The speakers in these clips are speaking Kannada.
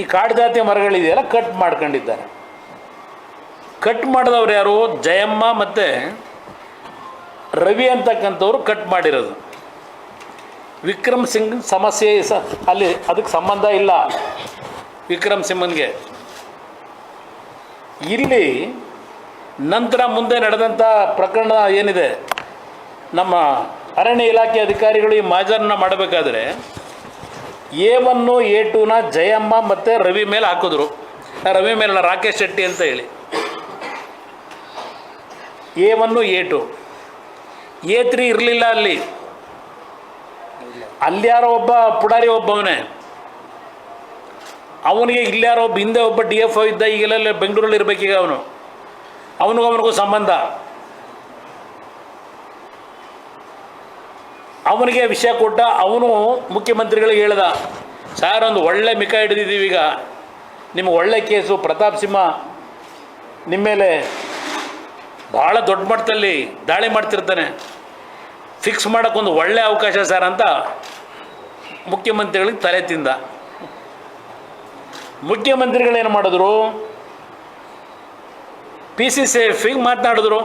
ಈ ಕಾಡು ಜಾತಿಯ ಮರಗಳಿದೆಯಲ್ಲ ಕಟ್ ಮಾಡ್ಕೊಂಡಿದ್ದಾರೆ. ಕಟ್ ಮಾಡಿದವ್ರು ಯಾರು? ಜಯಮ್ಮ ಮತ್ತು ರವಿ ಅಂತಕ್ಕಂಥವ್ರು ಕಟ್ ಮಾಡಿರೋದು. ವಿಕ್ರಮ್ ಸಿಂಗ್ ಸಮಸ್ಯೆ ಸ, ಅಲ್ಲಿ ಅದಕ್ಕೆ ಸಂಬಂಧ ಇಲ್ಲ. ವಿಕ್ರಮ್ ಸಿಂಹನ್ಗೆ. ಇಲ್ಲಿ ನಂತರ ಮುಂದೆ ನಡೆದಂಥ ಪ್ರಕರಣ ಏನಿದೆ? ನಮ್ಮ ಅರಣ್ಯ ಇಲಾಖೆ ಅಧಿಕಾರಿಗಳು ಈ ಮಾಜರನ್ನ ಮಾಡಬೇಕಾದ್ರೆ ಎ ಒನ್ನು ಎ ಟೂನ ಜಯಮ್ಮ ಮತ್ತು ರವಿ ಮೇಲೆ ಹಾಕಿದ್ರು. ರವಿ ಮೇಲೆ ರಾಕೇಶ್ ಶೆಟ್ಟಿ ಅಂತ ಹೇಳಿ. A one A two A three ಇರಲಿಲ್ಲ ಅಲ್ಲಿ. ಅಲ್ಲಿಯಾರೋ ಒಬ್ಬ ಪುಡಾರಿ ಒಬ್ಬವನೇ. ಅವನಿಗೆ ಇಲ್ಲಿಯಾರೋ ಒಬ್ಬ ಹಿಂದೆ ಒಬ್ಬ ಡಿ ಎಫ್ ಒ ಇದ್ದ, ಈಗೆಲ್ಲ ಬೆಂಗಳೂರಲ್ಲಿ ಇರಬೇಕೀಗ ಅವನು. ಅವನಿಗೂ ಅವನಿಗೂ ಸಂಬಂಧ. ಅವನಿಗೆ ವಿಷಯ ಕೊಟ್ಟ ಅವನು ಮುಖ್ಯಮಂತ್ರಿಗಳಿಗೆ ಹೇಳ್ದ, ಸರ್, ಒಂದು ಒಳ್ಳೆ ಮಿಕ ಹಿಡಿದಿದ್ದೀವಿ ಈಗ. ನಿಮ್ಗೆ ಒಳ್ಳೆ ಕೇಸು ಪ್ರತಾಪ್ ಸಿಂಹ ನಿಮ್ಮ ಮೇಲೆ ಭಾಳ ದೊಡ್ಡ ಮಟ್ಟದಲ್ಲಿ ದಾಳಿ ಮಾಡ್ತಿರ್ತಾನೆ. ಫಿಕ್ಸ್ ಮಾಡೋಕ್ಕೊಂದು ಒಳ್ಳೆ ಅವಕಾಶ ಸರ್ ಅಂತ ಮುಖ್ಯಮಂತ್ರಿಗಳಿಗೆ ತಲೆ ತಿಂದ. ಮುಖ್ಯಮಂತ್ರಿಗಳೇನು ಮಾಡಿದ್ರು? ಪಿ ಸಿ ಸಿ ಎಫಿಗೆ ಮಾತನಾಡಿದ್ರು.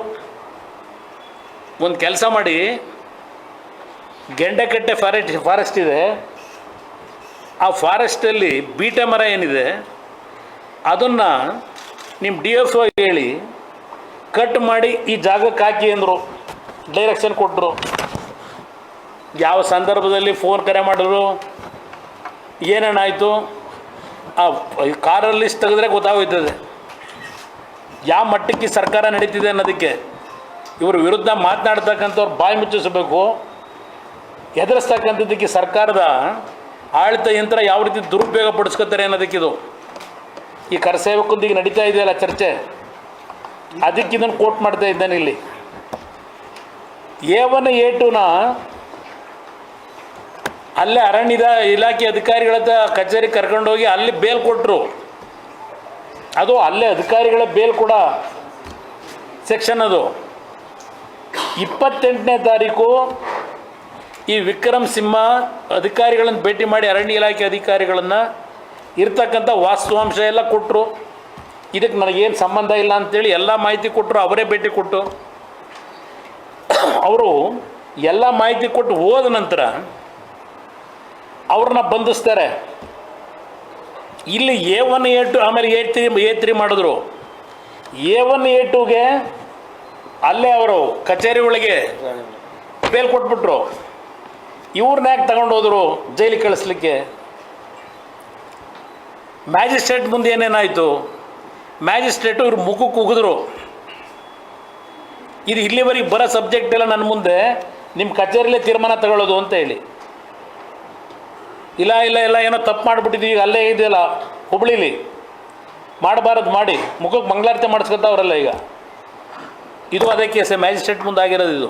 ಒಂದು ಕೆಲಸ ಮಾಡಿ ಗೆಂಡೆಕಟ್ಟೆ ಫಾರೆಸ್ಟ್ ಫಾರೆಸ್ಟ್ ಇದೆ. ಆ ಫಾರೆಸ್ಟಲ್ಲಿ ಬೀಟೆ ಮರ ಏನಿದೆ, ಅದನ್ನು ನಿಮ್ಮ ಡಿ ಎಫ್ ಒ ಹೇಳಿ ಕಟ್ ಮಾಡಿ ಈ ಜಾಗಕ್ಕೆ ಹಾಕಿ ಅಂದರು. ಡೈರೆಕ್ಷನ್ ಕೊಟ್ಟರು ಯಾವ ಸಂದರ್ಭದಲ್ಲಿ ಫೋನ್ ಕರೆ ಮಾಡಿದ್ರು ಏನೇನಾಯಿತು ಆ ಕಾರಲ್ಲಿ ಲಿಸ್ಟ್ ತೆಗೆದ್ರೆ ಗೊತ್ತಾಗೋಯ್ತದೆ. ಯಾವ ಮಟ್ಟಕ್ಕೆ ಸರ್ಕಾರ ನಡೀತಿದೆ ಅನ್ನೋದಕ್ಕೆ. ಇವರ ವಿರುದ್ಧ ಮಾತನಾಡ್ತಕ್ಕಂಥವ್ರು ಬಾಯಿ ಮುಚ್ಚಿಸಬೇಕು. ಎದುರಿಸ್ತಕ್ಕಂಥದ್ದಕ್ಕೆ ಸರ್ಕಾರದ ಆಳಿತ ಯಂತ್ರ ಯಾವ ರೀತಿ ದುರುಪಯೋಗ ಪಡಿಸ್ಕೊತಾರೆ ಅನ್ನೋದಕ್ಕಿದು ಈ ಕರಸೇವಕಂದಿಗೆ ನಡೀತಾ ಇದೆಯಲ್ಲ ಚರ್ಚೆ? ಅದಕ್ಕೆ ಇದನ್ನು ಕೋಟ್ ಮಾಡ್ತಾ ಇದ್ದಾನೆ ಇಲ್ಲಿ. ಎ ಒನ್, ಎ ಟೂನ ಅಲ್ಲೇ ಅರಣ್ಯದ ಇಲಾಖೆ ಅಧಿಕಾರಿಗಳ ಕಚೇರಿ ಕರ್ಕೊಂಡೋಗಿ ಅಲ್ಲಿ ಬೇಲ್ ಕೊಟ್ಟರು ಅದು ಅಲ್ಲೇ ಅಧಿಕಾರಿಗಳ ಬೇಲ್ ಕೂಡ ಸೆಕ್ಷನ್ ಅದು. ಇಪ್ಪತ್ತೆಂಟನೇ ತಾರೀಕು ಈ ವಿಕ್ರಮ್ ಸಿಂಹ ಅಧಿಕಾರಿಗಳನ್ನು ಭೇಟಿ ಮಾಡಿ ಅರಣ್ಯ ಇಲಾಖೆ ಅಧಿಕಾರಿಗಳನ್ನು ಇರ್ತಕ್ಕಂಥ ವಾಸ್ತವಾಂಶ ಎಲ್ಲ ಕೊಟ್ಟರು ಇದಕ್ಕೆ ನನಗೇನು ಸಂಬಂಧ ಇಲ್ಲ ಅಂತೇಳಿ ಎಲ್ಲ ಮಾಹಿತಿ ಕೊಟ್ಟರು ಅವರೇ ಭೇಟಿ ಕೊಟ್ಟು. ಅವರು ಎಲ್ಲ ಮಾಹಿತಿ ಕೊಟ್ಟು ಹೋದ ನಂತರ ಅವ್ರನ್ನ ಬಂಧಿಸ್ತಾರೆ. ಇಲ್ಲಿ ಎ ಒನ್, ಎ ಟು, ಆಮೇಲೆ ಎ ತ್ರೀ ಎ ತ್ರೀ ಮಾಡಿದ್ರು. ಎ ಒನ್, ಎ ಟುಗೆ ಅಲ್ಲೇ ಅವರು ಕಚೇರಿ ಒಳಗೆ ಬೇಲ್ ಕೊಟ್ಬಿಟ್ರು. ಇವ್ರನ್ನ ಯಾಕೆ ತಗೊಂಡು ಹೋದರು? ಜೈಲಿಗೆ ಕಳಿಸ್ಲಿಕ್ಕೆ. ಮ್ಯಾಜಿಸ್ಟ್ರೇಟ್ ಮುಂದೆ ಏನೇನಾಯಿತು? ಮ್ಯಾಜಿಸ್ಟ್ರೇಟು ಇವ್ರು ಮುಖಕ್ಕೆ ಉಗಿದ್ರು. ಇದು ಇಲ್ಲಿವರೆಗೆ ಬರೋ ಸಬ್ಜೆಕ್ಟ್ ಎಲ್ಲ ನನ್ನ ಮುಂದೆ. ನಿಮ್ಮ ಕಚೇರಿಲೇ ತೀರ್ಮಾನ ತಗೊಳ್ಳೋದು ಅಂತ ಹೇಳಿ. ಇಲ್ಲ ಇಲ್ಲ ಇಲ್ಲ, ಏನೋ ತಪ್ಪು ಮಾಡಿಬಿಟ್ಟಿದ್ದೀವಿ ಅಲ್ಲೇ ಇದೆಯಲ್ಲ, ಹುಬ್ಳಿಲಿ. ಮಾಡಬಾರದು ಮಾಡಿ. ಮುಖಕ್ಕೆ ಮಂಗಳಾರತಿ ಮಾಡಿಸ್ಕೊತಾವ್ರಲ್ಲ ಈಗ. ಇದು ಅದೇ ಕೇಸೆ ಮ್ಯಾಜಿಸ್ಟ್ರೇಟ್ ಮುಂದೆ ಆಗಿರೋದು ಇದು.